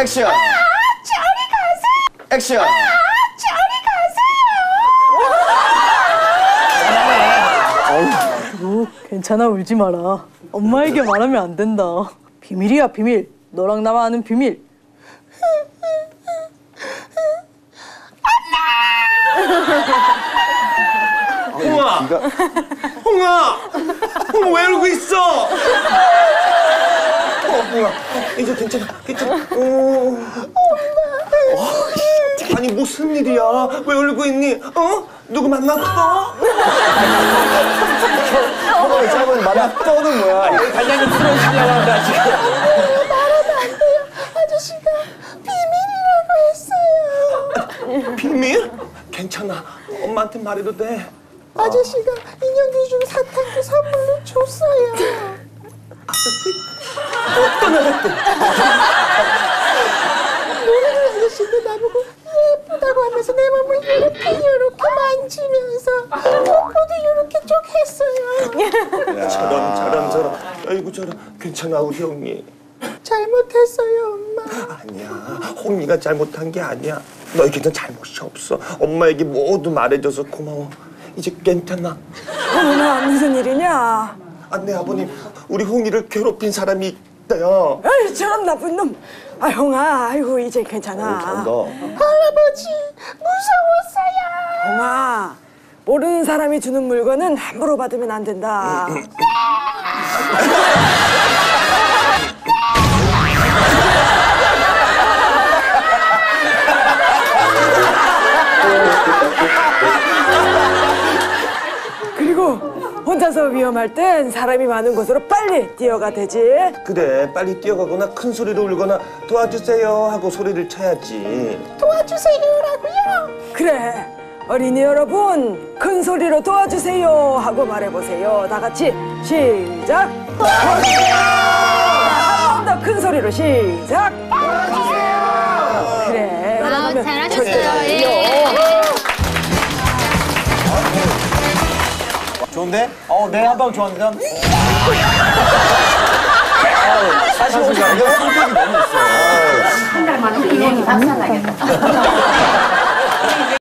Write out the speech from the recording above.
액션. 저리 가세요. 액션. 저리 가세요. 오, 괜찮아 울지 마라. 엄마에게 말하면 안 된다. 비밀이야 비밀. 너랑 나만 아는 비밀. 홍아! 홍아! 홍아 왜 울고 있어? 어, 홍아, 이제 괜찮아, 괜찮아. 어. 어, 아니 무슨 일이야? 왜 울고 있니? 어? 누구 만났어? 짧은 말야 떠는 뭐야? 단장님 풀어주려고 한다 지금. 말하면 안 돼요. 아저씨가 비밀이라고 했어요. 비밀? 괜찮아. 엄마한테 말해도 돼. 아저씨가 인형 귀중 사탕 어떤 아저씨? 모르는 아저씨도 나보고 예쁘다고 하면서 내 몸을 이렇게 이렇게 만지면서 뽀뽀도 이렇게 쭉 했어요. 저런 저런 저런. 아이고 저런. 괜찮아 우리 형이. 잘못했어요, 엄마. 아니야. 홍이가 잘못한 게 아니야. 너에게는 잘못이 없어. 엄마에게 모두 말해줘서 고마워. 이제 괜찮아. 어머나 무슨 일이냐? 아, 네 아버님. 우리 홍이를 괴롭힌 사람이 있대요. 아이 저런 나쁜 놈. 아 형아, 아이고 이제 괜찮아. 할아버지, 무서웠어요. 형아, 모르는 사람이 주는 물건은 함부로 받으면 안 된다. 위험할 땐 사람이 많은 곳으로 빨리 뛰어가 되지. 그래, 빨리 뛰어가거나 큰 소리로 울거나 도와주세요 하고 소리를 쳐야지. 도와주세요라고요. 그래 어린이 여러분 큰 소리로 도와주세요 하고 말해보세요 다 같이 시작 한번 더 큰 소리로 시작 그래 아, 그러면 잘하셨어요. 예. 좋은데? 어, 내 한 방 좋았는데. 사실 오늘 성격이 너무